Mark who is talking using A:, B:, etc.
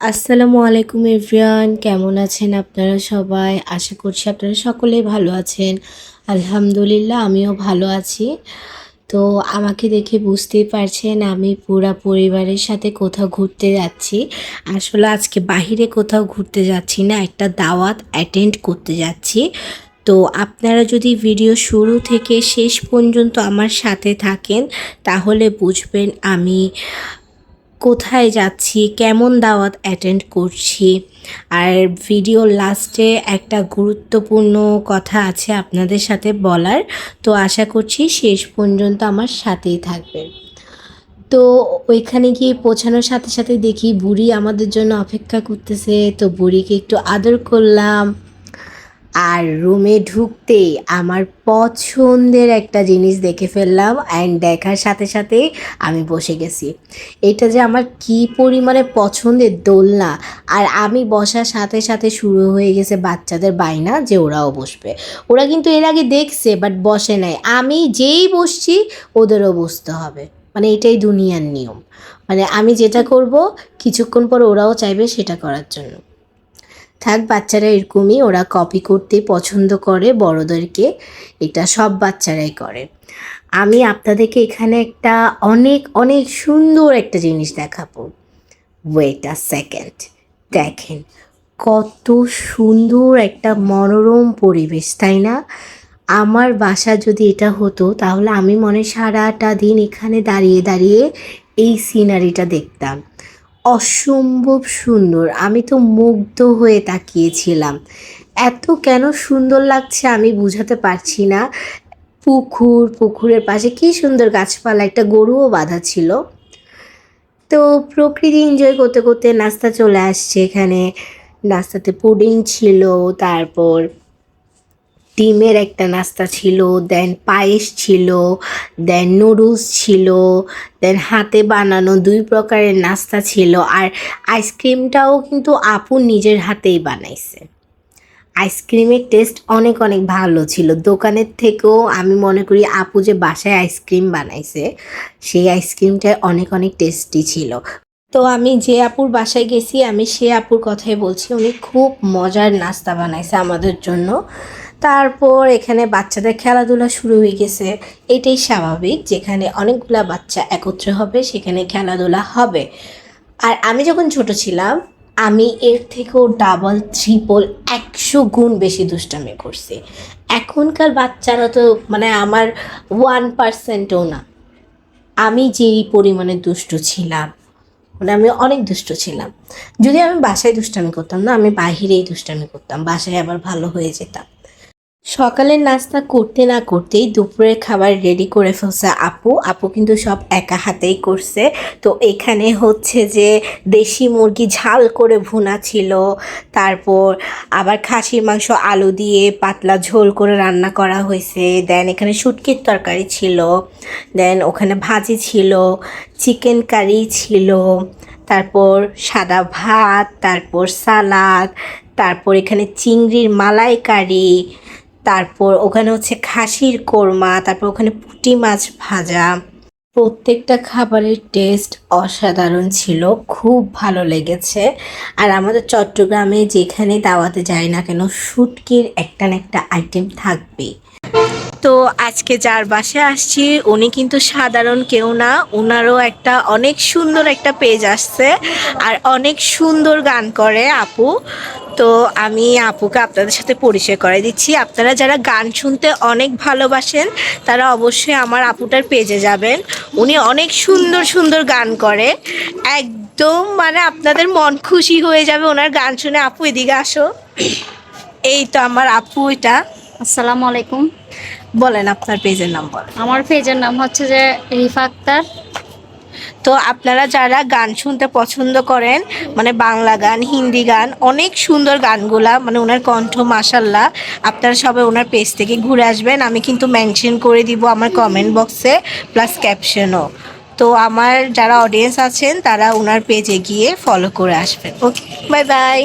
A: আসসালামু আলাইকুম এভরিওয়ান, কেমন আছেন আপনারা সবাই? আশা করছি আপনারা সকলেই ভালো আছেন। আলহামদুলিল্লাহ, আমিও ভালো আছি। তো আমাকে দেখে বুঝতেই পারছেন, আমি পুরা পরিবারের সাথে কোথাও ঘুরতে যাচ্ছি। আসলে আজকে বাহিরে কোথাও ঘুরতে যাচ্ছি না, একটা দাওয়াত অ্যাটেন্ড করতে যাচ্ছি। তো আপনারা যদি ভিডিও শুরু থেকে শেষ পর্যন্ত আমার সাথে থাকেন, তাহলে বুঝবেন আমি কোথায় যাচ্ছি, কেমন দাওয়াত অ্যাটেন্ড করছি। আর ভিডিও লাস্টে একটা গুরুত্বপূর্ণ কথা আছে আপনাদের সাথে বলার। তো আশা করছি শেষ পর্যন্ত আমার সাথেই থাকবেন। তো ওইখানে গিয়ে পৌঁছানোর সাথে সাথে দেখি বুড়ি আমাদের জন্য অপেক্ষা করতেছে। তো বুড়িকে একটু আদর করলাম। আর রুমে ঢুকতেই আমার পছন্দের একটা জিনিস দেখে ফেললাম অ্যান্ড দেখার সাথে সাথেই আমি বসে গেছি। এটা যে আমার কি পরিমাণে পছন্দের দোলনা। আর আমি বসার সাথে সাথে শুরু হয়ে গেছে বাচ্চাদের বাইনা যে ওরাও বসবে। ওরা কিন্তু এর আগে দেখছে বাট বসে নাই। আমি যেই বসছি ওদেরও বসতে হবে। মানে এটাই দুনিয়ার নিয়ম। মানে আমি যেটা করব, কিছুক্ষণ পর ওরাও চাইবে সেটা করার জন্য। থাক বাচ্চারা এরকমই ওরা কপি করতে পছন্দ করে, বড়দেরকে এটা সব বাচ্চারাই করে। আমি আপনাদেরকে এখানে একটা অনেক অনেক সুন্দর একটা জিনিস দেখাবো। ওয়েট আ সেকেন্ড দেখেন, কত সুন্দর একটা মনোরম পরিবেশ, তাই না? আমার বাসা যদি এটা হতো, তাহলে আমি মনে সারাটা দিন এখানে দাঁড়িয়ে দাঁড়িয়ে এই সিনারিটা দেখতাম। অসম্ভব সুন্দর। আমি তো মুগ্ধ হয়ে তাকিয়েছিলাম। এত কেন সুন্দর লাগছে আমি বুঝাতে পারছি না। পুকুর, পুকুরের পাশে কি সুন্দর গাছপালা, একটা গরুও বাঁধা ছিল। তো প্রকৃতি এনজয় করতে করতে নাস্তা চলে আসছে এখানে। নাস্তাতে পুডিং ছিল, তারপর ডিমের একটা নাস্তা ছিল দেন পায়েস ছিল দেন নুডলস ছিল দেন হাতে বানানো দুই প্রকারের নাস্তা ছিল, আর আইসক্রিমটাও কিন্তু আপু নিজের হাতেই বানাইছে। আইসক্রিমের টেস্ট অনেক অনেক ভালো ছিল। দোকানের থেকেও আমি মনে করি আপু যে বাসায় আইসক্রিম বানাইছে, সেই আইসক্রিমটা অনেক অনেক টেস্টি ছিল। তো আমি যে আপুর বাসায় গেছি, আমি সে আপুর কথাই বলছি। উনি খুব মজার নাস্তা বানাইছে আমাদের জন্য। তারপর এখানে বাচ্চাদের খেলাধুলা শুরু হয়ে গেছে। এটাই স্বাভাবিক, যেখানে অনেকগুলা বাচ্চা একত্রে হবে, সেখানে খেলাধুলা হবে। আর আমি যখন ছোট ছিলাম, আমি এর থেকেও ডাবল ট্রিপল একশো গুণ বেশি দুষ্টামি করছি। এখনকার বাচ্চারা তো মানে আমার ওয়ান পার্সেন্টও না। আমি যেই পরিমাণে দুষ্ট ছিলাম মানে আমি অনেক দুষ্ট ছিলাম। যদি আমি বাসায় দুষ্টামি করতাম না, আমি বাহিরেই দুষ্টামি করতাম, বাসায় আবার ভালো হয়ে যেতাম। সকালের নাস্তা করতে না করতেই দুপুরের খাবার রেডি করে ফেলছে আপু। আপু কিন্তু সব একা হাতেই করছে। তো এখানে হচ্ছে যে দেশি মুরগি ঝাল করে ভুনা ছিল। তারপর আবার খাসির মাংস, আলু দিয়ে পাতলা ঝোল করে রান্না করা হয়েছে। দেন এখানে শুটকির তরকারি ছিল। দেন ওখানে ভাজি ছিল চিকেন কারি ছিল, তারপর সাদা ভাত, তারপর সালাদ, তারপর এখানে চিংড়ির মালাইকারি তারপর ওখানে হচ্ছে খাসির কোরমা, তারপর ওখানে পুটি মাছ ভাজা। প্রত্যেকটা খাবারের টেস্ট অসাধারণ ছিল, খুব ভালো লেগেছে। আর আমাদের চট্টগ্রামে যেখানে দাওয়াতে যাই না কেন, শুটকির একটা না একটা আইটেম থাকবেই। তো আজকে যার বাসে আসছি, উনি কিন্তু সাধারণ কেউ না ওনারও একটা অনেক সুন্দর একটা পেজ আসছে আর অনেক সুন্দর গান করে আপু। তো আমি আপুকে আপনাদের সাথে পরিচয় করে দিচ্ছি। আপনারা যারা গান শুনতে অনেক ভালোবাসেন, তারা অবশ্যই আমার আপুটার পেজে যাবেন। উনি অনেক সুন্দর সুন্দর গান করে। একদম মানে আপনাদের মন খুশি হয়ে যাবে ওনার গান শুনে। আপু, এদিকে আসো। এই তো আমার আপু, এটা।
B: আসসালামু আলাইকুম।
A: বলেন আপনার পেজের নাম বলেন।
B: আমার পেজের নাম হচ্ছে যে রিফা আক্তার।
A: তো আপনারা যারা গান শুনতে পছন্দ করেন মানে বাংলা গান হিন্দি গান অনেক সুন্দর গানগুলা মানে ওনার কণ্ঠ মাসাল্লাহ আপনারা সবাই ওনার পেজ থেকে ঘুরে আসবেন। আমি কিন্তু মেনশন করে দিব আমার কমেন্ট বক্সে প্লাস ক্যাপশনও। তো আমার যারা অডিয়েন্স আছেন তারা ওনার পেজে গিয়ে ফলো করে আসবেন। Okay bye bye